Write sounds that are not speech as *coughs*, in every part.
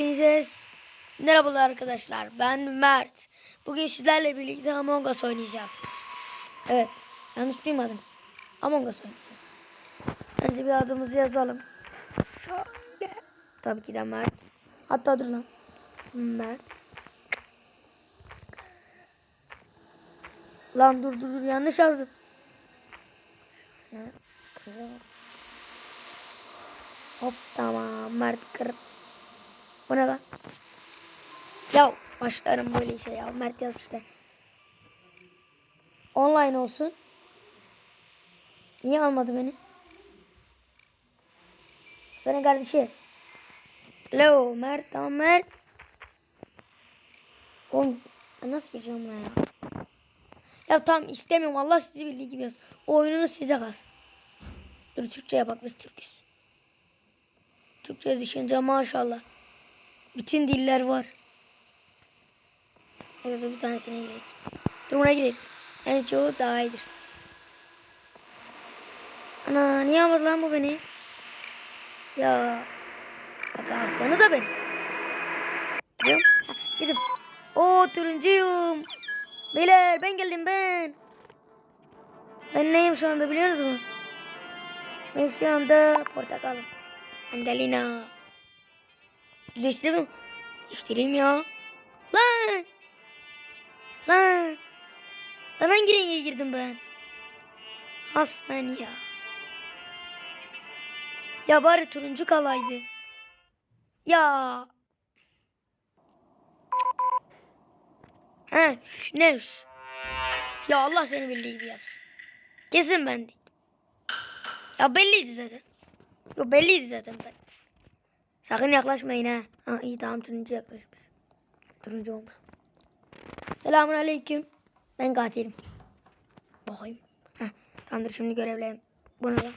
Hepinize merhabalar arkadaşlar. Ben Mert. Bugün sizlerle birlikte Among Us oynayacağız. Evet. Yanlış duymadınız. Among Us oynayacağız. Önce bir adımızı yazalım. Şöyle. Tabii ki de Mert. Hatta dur lan. Mert. Lan dur dur dur yanlış yazdım. Şöyle. Hop tamam Mert kır. Bu ne lan? Ya başlarım böyle işe ya. Mert yaz işte. Online olsun. Niye almadı beni? Sana kardeşi. Hello Mert tamam Mert. Oğlum ben nasıl gireceğim buna ya? Ya tamam istemiyorum Allah sizi bildiği gibi yaz. O oyununu size kas. Dur Türkçe yapak biz Türküz. Türkçe düşünce maşallah. Bütün diller var. Evet bir tanesine gidelim. Dur buna gidelim. En çoğu daha iyidir. Ana niye almadı lan bu beni? Ya. Hadi alsanıza beni. Gidiyorum. Ha, Gidip. O turuncuyum. Beyler ben geldim ben. Ben neyim şu anda biliyor musunuz? Ben şu anda portakalım. Mandalina. Değiştireyim mi? Değiştireyim ya. Lan. Lan. Lan hangi renge girdim ben? Hasmen ya. Ya bari turuncu kalaydı. Ya. He, ne? Ya Allah seni bildiği gibi yapsın. Kesin ben değil. Ya belliydi zaten. Yo belliydi zaten ben. Sakın yaklaşmayın ha. Ha iyi tamam turuncu yaklaşmış. Turuncu olmuş. Selamun aleyküm. Ben katilim. Bakayım. Heh, tamamdır şimdi görevliyim. Bu ne lan?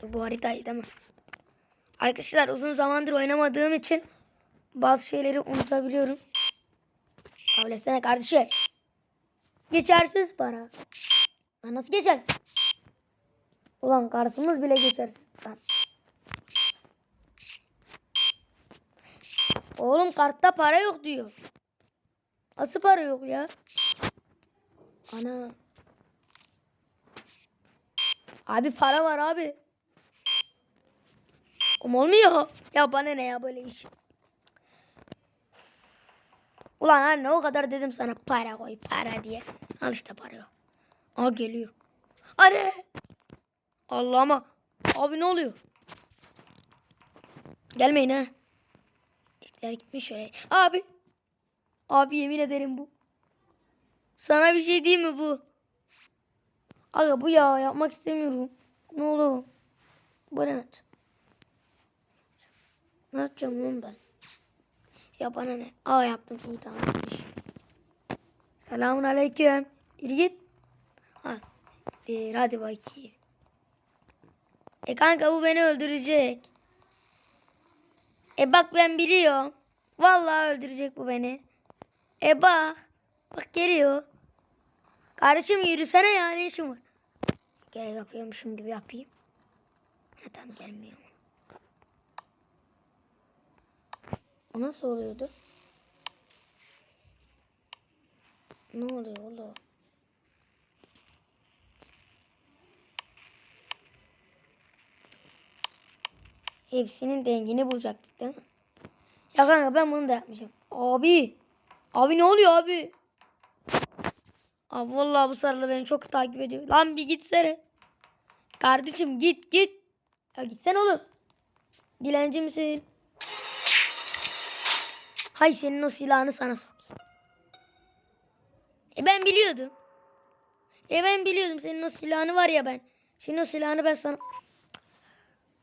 Dur, bu haritayı değil mi? Arkadaşlar uzun zamandır oynamadığım için bazı şeyleri unutabiliyorum. Kabul etsene kardeşim. Geçersiz para. Lan nasıl geçersiz? Ulan kartımız bile geçersiz. Lan. Oğlum kartta para yok diyor. Nasıl para yok ya? Ana. Abi para var abi. Ama olmuyor. Ya bana ne ya böyle iş. Ulan anne o kadar dedim sana para koy para diye. Al işte para yok. Aa geliyor. Are. Allah'ıma. Abi ne oluyor? Gelmeyin ha. Tipler gitmiş şöyle. Abi. Abi yemin ederim bu. Sana bir şey değil mi bu? Aga bu ya yapmak istemiyorum. Ne olur. Ne yapacağım? Ne yapacağım lan ben? Ya bana ne? Aa yaptım iyi tamam. Selamun aleyküm. Yürü git. Ha, siktir, hadi bakayım. E kanka bu beni öldürecek. E bak ben biliyorum. Vallahi öldürecek bu beni. E bak. Bak geliyor. Kardeşim yürüsene ya ne işin var? Gel yapıyormuşum gibi yapayım. Ha gelmiyor. O nasıl oluyordu? Ne oluyor oğlum? Hepsinin dengini bulacaktık değil mi? Ya kanka ben bunu da yapmayacağım. Abi. Abi ne oluyor abi? Abi vallahi bu sarılı beni çok takip ediyor. Lan bir gitsene. Kardeşim git git. Ya gitsene oğlum. Dilenci misin? Hay senin o silahını sana sok. E ben biliyordum. E ben biliyordum senin o silahını var ya ben. Senin o silahını ben sana...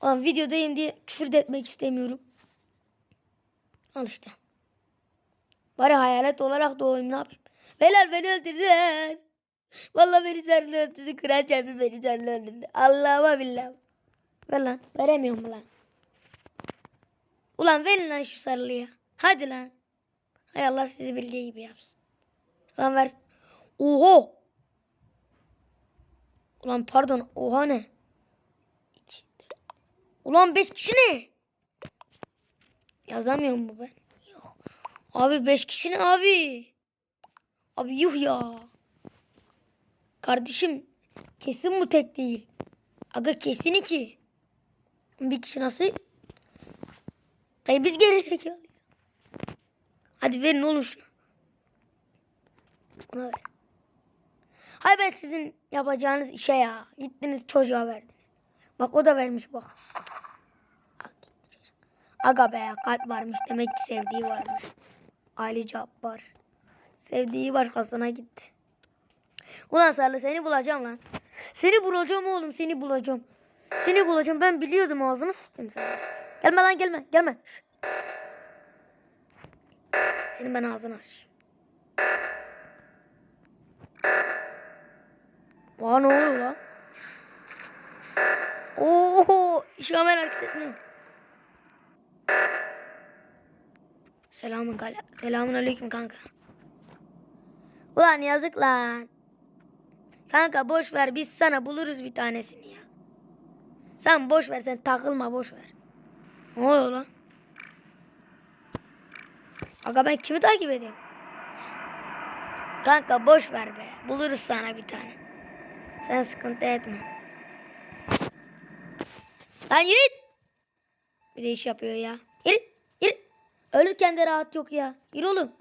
Ulan videodayım diye küfür de etmek istemiyorum. Al işte. Bari hayalet olarak doğayım ne yapayım. Beyler beni öldürdüler. Vallahi beni sarılı öldürdü. Kıran çarpı beni sarılı öldürdü. Allah'ıma billah. Ver lan. Veremiyorum lan? Ulan verin lan şu sarılıyı. Hadi lan. Hay Allah sizi bildiği gibi yapsın. Ulan ver. Oho. Ulan pardon. Oha ne? Ulan beş kişi ne? Yazamıyorum bu ben. Abi 5 kişi ne abi? Abi yuh ya. Kardeşim kesin bu tek değil. Aga kesin iki. Bir kişi nasıl? Hayır biz geri zekalıyız. Hadi verin oğlum şunu. Ona ver. Hay ben sizin yapacağınız işe ya. Gittiniz çocuğa verdiniz. Bak o da vermiş bak. Aga be kalp varmış. Demek ki sevdiği varmış. Ali Cabbar. Sevdiği başkasına gitti. Ulan Sarlı seni bulacağım lan. Seni bulacağım oğlum seni bulacağım. Seni bulacağım ben biliyordum ağzını sıçtım sana. Gelme lan gelme gelme. Senin ben ağzını aç. Aa ne oluyor lan? Oo, şu an ben etmiyorum. Selamun, kale- Selamun aleyküm kanka. Ulan yazık lan. Kanka boş ver biz sana buluruz bir tanesini ya. Sen boş ver sen takılma boş ver. Ne oluyor lan? Aga ben kimi takip ediyorum? Kanka boş ver be. Buluruz sana bir tane. Sen sıkıntı etme. Lan git. Bir de iş yapıyor ya. Yürü. Yürü. Ölürken de rahat yok ya. Yürü oğlum.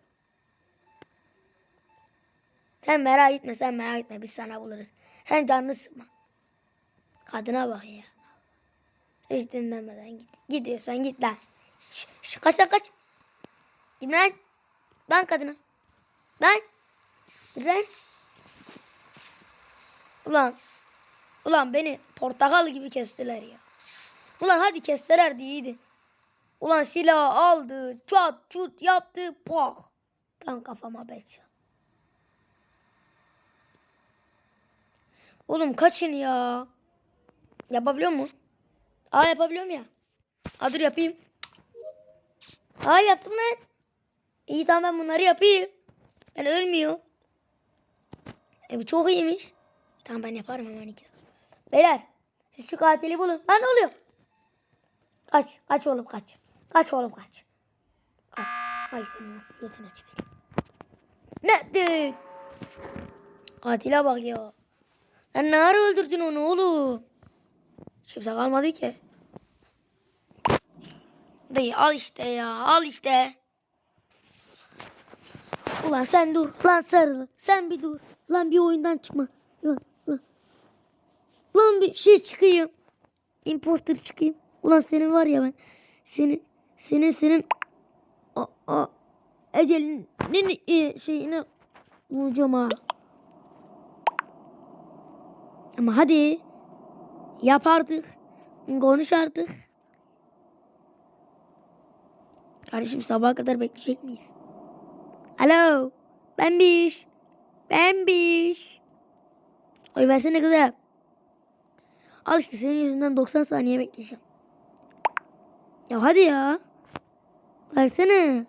Sen merak etme sen merak etme biz sana buluruz. Sen canını sıkma. Kadına bak ya. Hiç dinlemeden git. Gidiyorsan git lan. Şş, şş, kaç lan kaç. Git lan. Lan kadına. Git lan. Ulan. Ulan beni portakal gibi kestiler ya. Ulan hadi kestiler iyiydi. Ulan silah aldı. Çat çut yaptı. Pak. Tam kafama beş. Oğlum kaçın ya. Yapabiliyor mu? Aa yapabiliyorum ya. Aa dur yapayım. Aa yaptım lan. İyi tamam ben bunları yapayım. Ben ölmüyor. E bu çok iyiymiş. Tamam ben yaparım hemen iki. Beyler siz şu katili bulun. Lan ne oluyor? Kaç. Kaç oğlum kaç. Kaç oğlum kaç. Kaç. Ay senin hasiyetine tüküreyim. Ne? de- Katile bak ya. Sen ne ara öldürdün onu oğlum? Hiç kimse kalmadı ki. Dayı al işte ya al işte. Ulan sen dur lan sarılı. Sen bir dur. Lan bir oyundan çıkma. Lan, lan. lan bir şey çıkayım. Imposter çıkayım. Ulan senin var ya ben. Senin senin senin a, a, ecelin ne şeyini bulacağım ha. Ama hadi. Yap artık. Konuş artık. Kardeşim sabaha kadar bekleyecek miyiz? Alo. Ben Biş. Ben Biş. Oy versene kızım. Al işte senin yüzünden 90 saniye bekleyeceğim. Ya hadi ya. Versene.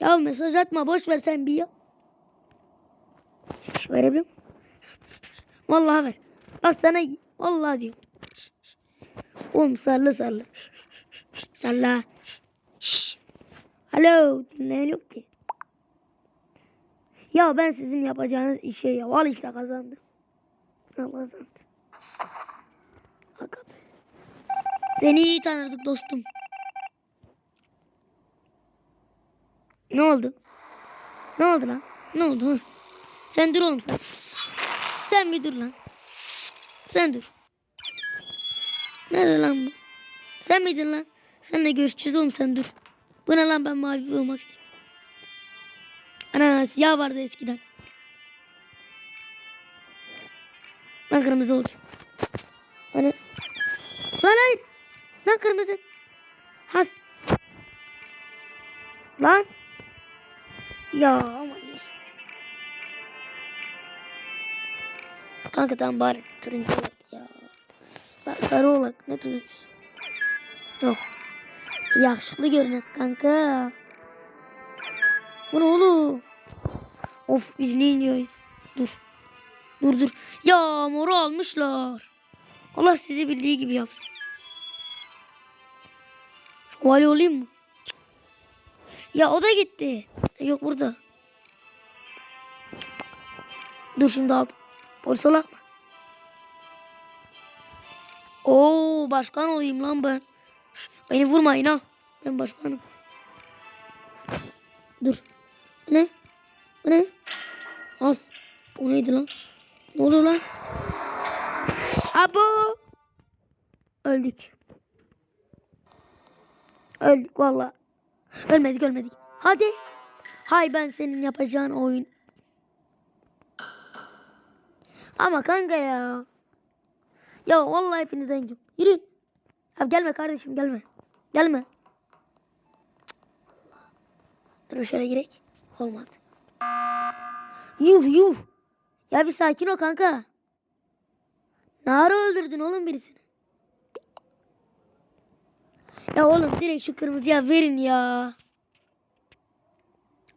Ya mesaj atma boş ver sen bir ya. Verebiliyor musun? Vallahi ver. Bak sana vallahi diyorum. Oğlum sarlı. Salla. Şşş. Alo dinleyen yok ki. Ya ben sizin yapacağınız işe ya. Al işte kazandım. Al kazandı. Aga be. Seni iyi tanırdık dostum. Ne oldu? Ne oldu lan? Ne oldu? Sen dur oğlum sen. Sen bir dur lan. Sen dur. Nerede lan bu? Sen miydin lan? Seninle görüşeceğiz oğlum sen dur. Bu ne lan ben mavi olmak istiyorum. Ana siyah vardı eskiden. Ben kırmızı olacağım. Hani... Lan hayır. Lan kırmızı. Has. Lan. Ya ama. Kanka tamam bari turuncu olak ya. Bak sarı olak ne turuncusu. Yok. Yakışıklı görünek kanka. Bu ne oğlum? Of biz ne iniyoruz? Dur. Dur dur. Ya moru almışlar. Allah sizi bildiği gibi yapsın. Şövalye olayım mı? Ya o da gitti. Yok burada. Dur şimdi aldım. Polis olak mı? Oo başkan olayım lan ben. Şş, beni vurmayın ha. Ben başkanım. Dur. Bu ne? Bu ne? Az. O neydi lan? Ne oluyor lan? Abo. Öldük. Öldük valla. Ölmedik ölmedik. Hadi. Hay ben senin yapacağın oyun. Ama kanka ya. Ya vallahi hepinizden gideceğim. Yürüyün. Abi gelme kardeşim gelme. Gelme. Dur şöyle girek. Olmadı. Yuh yuh. Ya bir sakin ol kanka. Ne ara öldürdün oğlum birisini? Ya oğlum direkt şu kırmızıya verin ya.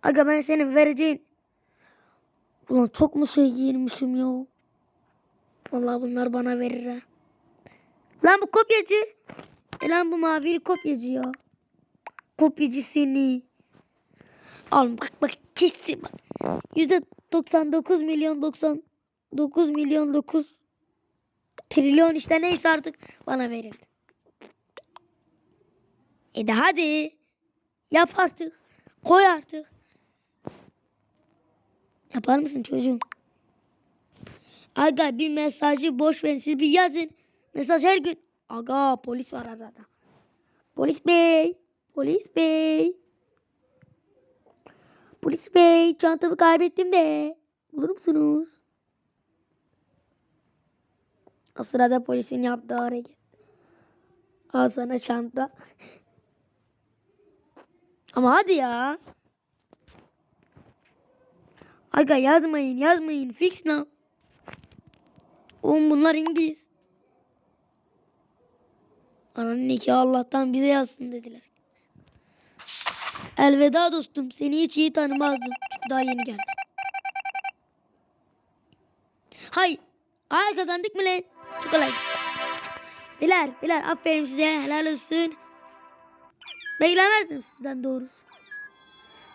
Aga ben senin vereceğin. Ulan çok mu şey giyinmişim ya. Vallahi bunlar bana verir ha. Lan bu kopyacı. E lan bu mavili kopyacı ya. Kopyacı seni. Al bak bak kesin bak. Yüzde 99 milyon 99 milyon 9 trilyon işte neyse artık bana verildi. E de hadi. Yap artık. Koy artık. Yapar mısın çocuğum? Aga bir mesajı boş verin. Siz bir yazın. Mesaj her gün. Aga polis var arada. Polis bey. Polis bey. Polis bey çantamı kaybettim de. Bulur musunuz? O sırada polisin yaptığı hareket. Al sana çanta. Ama hadi ya. Aga yazmayın yazmayın. Fix now. Oğlum bunlar İngiliz. Ananın nikahı Allah'tan bize yazsın dediler. Elveda dostum. Seni hiç iyi tanımazdım. Çünkü daha yeni geldin. Hay. Hay kazandık mı lan? Çok kolay. Biler, biler. Aferin size. Helal olsun. Beklemezdim sizden doğrusu.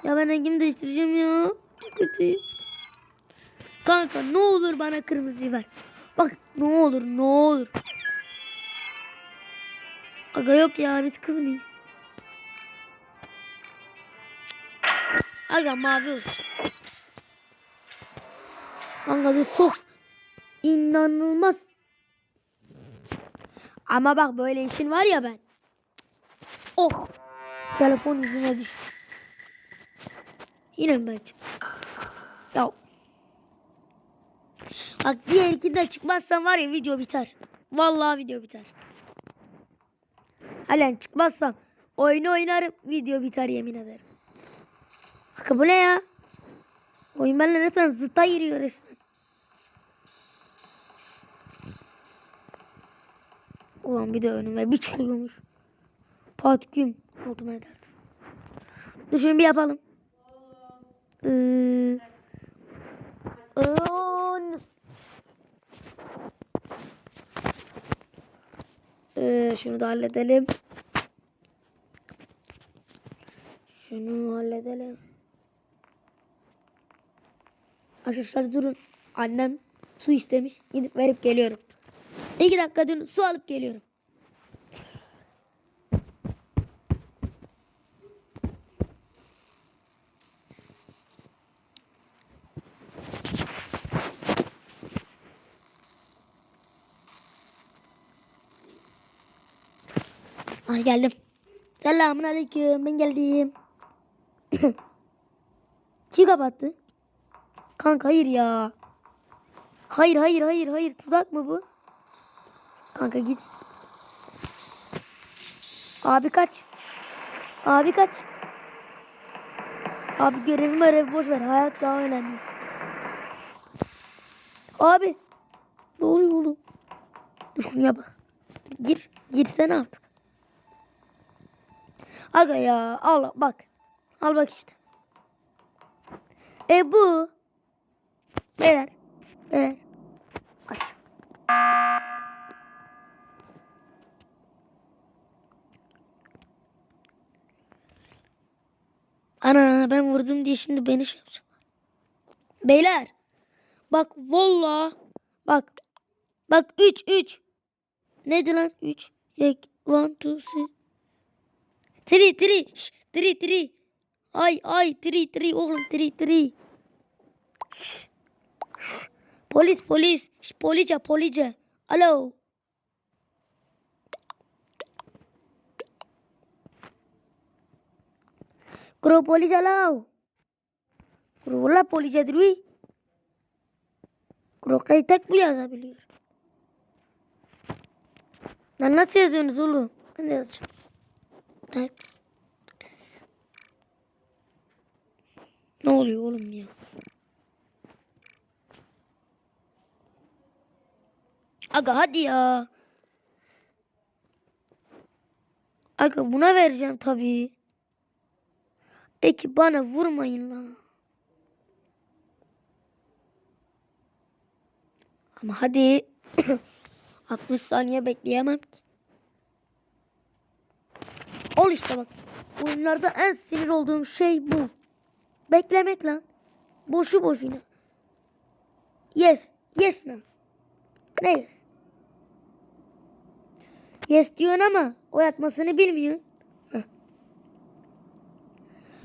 Ya ben rengimi değiştireceğim ya. Çok kötüyüm. Kanka ne olur bana kırmızıyı ver. Bak ne olur ne olur. Aga yok ya biz kız mıyız? Aga mavi olsun. Kanka dur çok inanılmaz. Ama bak böyle işin var ya ben. Oh. Telefon yüzüne düştü. Yine ben çıktım? Ya. Bak diğer ikide çıkmazsan var ya video biter. Vallahi video biter. Halen çıkmazsam oyunu oynarım video biter yemin ederim. Bak bu ne ya? Oyun benimle resmen zıta giriyor resmen. Ulan bir de önüme bir çıkıyormuş. Patküm altıma ederdim. Dur bir yapalım. Ee, on. Ee, şunu da halledelim. Şunu halledelim. Arkadaşlar durun. Annem su istemiş. Gidip verip geliyorum. İki dakika durun. Su alıp geliyorum. Ay geldim. Selamun aleyküm. Ben geldim. *coughs* Kim kapattı? Kanka hayır ya. Hayır hayır hayır hayır. Tuzak mı bu? Kanka git. Abi kaç. Abi kaç. Abi görevi görev boş ver. Hayat daha önemli. Abi. Ne oluyor oğlum? Şuraya bak. Gir. Girsene artık. Aga ya al bak. Al bak işte. E bu. Beyler. Beyler. Aç. Ana ben vurdum diye şimdi beni şey yapacak. Beyler. Bak valla. Bak. Bak 3 3. Neydi lan 3? Yek 1 2 3. 3 3. 3 3. Ay ay 3 3 oğlum 3 3. Polis polis. Şş, police police. Alo. Kuro police alo. Kuro valla police dirui. Kuro kayı tek mi yazabiliyor? Lan nasıl yazıyorsunuz oğlum? Ben de yazacağım. Thanks. Ne oluyor oğlum ya? Aga hadi ya. Aga buna vereceğim tabii. De ki bana vurmayın lan. Ama hadi. *coughs* 60 saniye bekleyemem ki. Ol işte bak. Oyunlarda en sinir olduğum şey bu. Beklemek lan. Boşu boşuna. Yes. Yes lan. Ne yes? Yes diyorsun ama o yatmasını bilmiyorsun. Heh.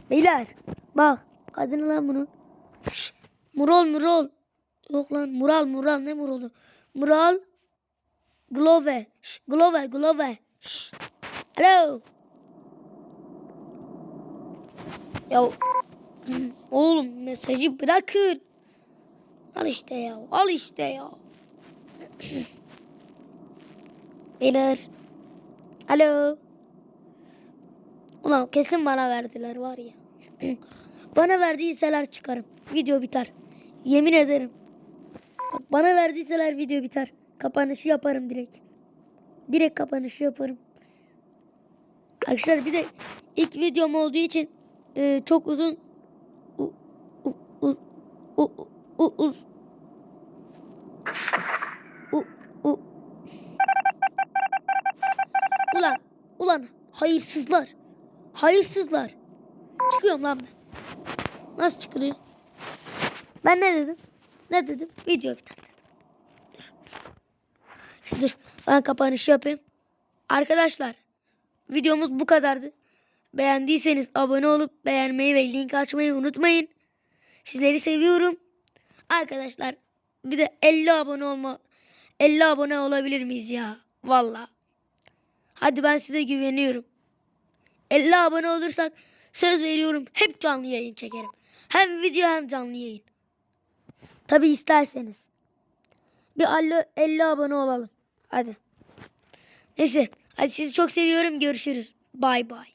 Beyler bak adını lan bunun. Şş, Murol Murol. Yok lan Mural Mural ne Mural'ı? Mural Glove. Glove Glove. Alo. Ya *clears throat* oğlum mesajı bırakın. Al işte ya. Al işte ya. *clears throat* Beyler. Alo. Ulan kesin bana verdiler var ya. *clears throat* bana verdiyseler çıkarım. Video biter. Yemin ederim. Bak bana verdiyseler video biter. Kapanışı yaparım direkt. Direkt kapanışı yaparım. Arkadaşlar bir de ilk videom olduğu için e, çok uzun u, u, u, u, u, uz- u, u. Ulan ulan hayırsızlar. Hayırsızlar. Çıkıyorum lan ben. Nasıl çıkılıyor? Ben ne dedim? Ne dedim? Video biter dedim. Dur. Dur. Ben kapanışı yapayım. Arkadaşlar videomuz bu kadardı. Beğendiyseniz abone olup beğenmeyi ve link açmayı unutmayın. Sizleri seviyorum. Arkadaşlar bir de 50 abone olma 50 abone olabilir miyiz ya? Valla. Hadi ben size güveniyorum. 50 abone olursak söz veriyorum hep canlı yayın çekerim. Hem video hem canlı yayın. Tabi isterseniz. Bir 50, 50 abone olalım. Hadi. Neyse. Hadi sizi çok seviyorum. Görüşürüz. Bay bay.